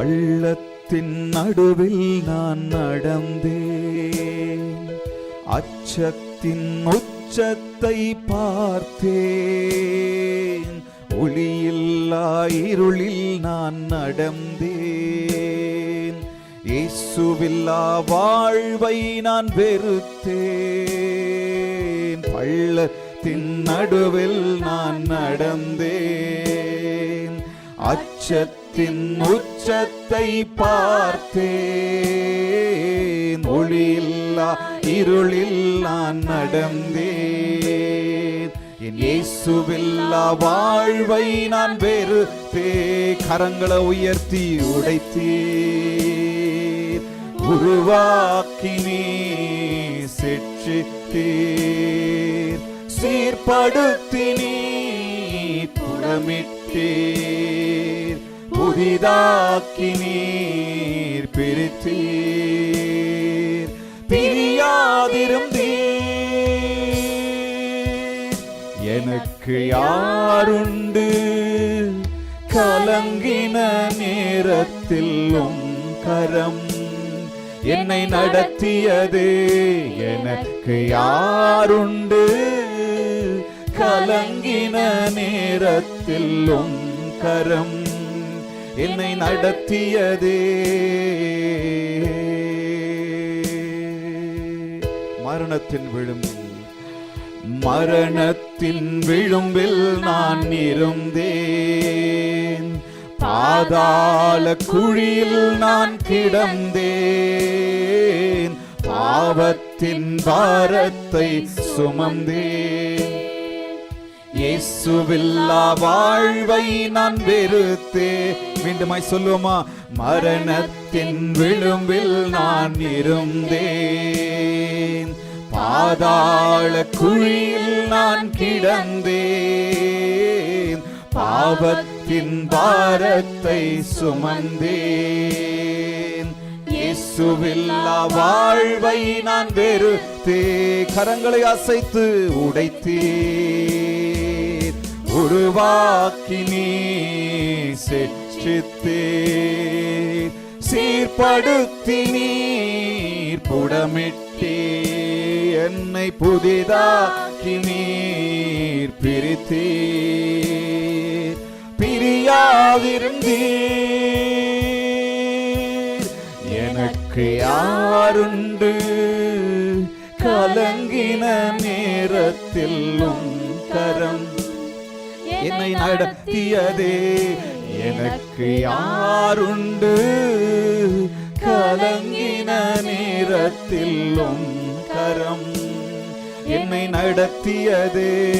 பள்ளத்தின் நடுவில் நான் நடந்தேன். அச்சத்தின் உச்சத்தை பார்த்தேன். ஒளியில்லா இருளில் நான் நடந்தேன். இயேசுவில்லா வாழ்வை நான் வெறுத்தேன். பள்ளத்தின் நடுவில் நான் நடந்தேன். அச்சத்தின் உச்சத்தை பார்த்தேன். ஒளியில்லா இருளில் நான் நடந்தேன். என் இயேசுவில்லா வாழ்வை நான் வெறுத்தே கரங்களை உயர்த்தி உடைத்தீர் உருவாக்கினே செற்றித்தீர் சீர்படுத்தினீ புறமிட்டீர் புதிதாக்கி நீர் பிரித்தீர். பிரியாதிருந்தீர். எனக்கு யாருண்டு? கலங்கின நேரத்தில் கரம் என்னை நடத்தியது. எனக்கு யாருண்டு? கலங்கின நேரத்தில் கரம் என்னை நடத்தியது. மரணத்தின் விளிம்பில் மரணத்தின் விழும்பில் நான் இருந்தேன். பாதாள குழியில் நான் கிடந்தேன். பாவத்தின் பாரத்தை சுமந்தேன். இயேசுவில்லா வாழ்வை நான் வெறுத்தே. மீண்டுமாய் சொல்லுவோமா? மரணத்தின் விழும்பில் நான் இருந்தேன். பாதாள குழியில் நான் கிடந்தேன். பாவத்தின் பாரத்தை சுமந்தேன். இயேசுவில்லா வாழ்வை நான் வெறுத்தே. கரங்களை அசைத்து உடைத்தேன். உருவாக்கி நீ செற்றித்தே சீர்படுத்தி நீர் புடமிட்டே. என்னை புதிதாக்கி நீர் பிரித்தீர். பிரியாதிருந்தீர். எனக்கு யாருண்டு? கலங்கின நேரத்தில் உம் என்னை நடத்தியதே. எனக்கு யாருண்டு? கலங்கின நேரத்தில் கரம் என்னை நடத்தியதே.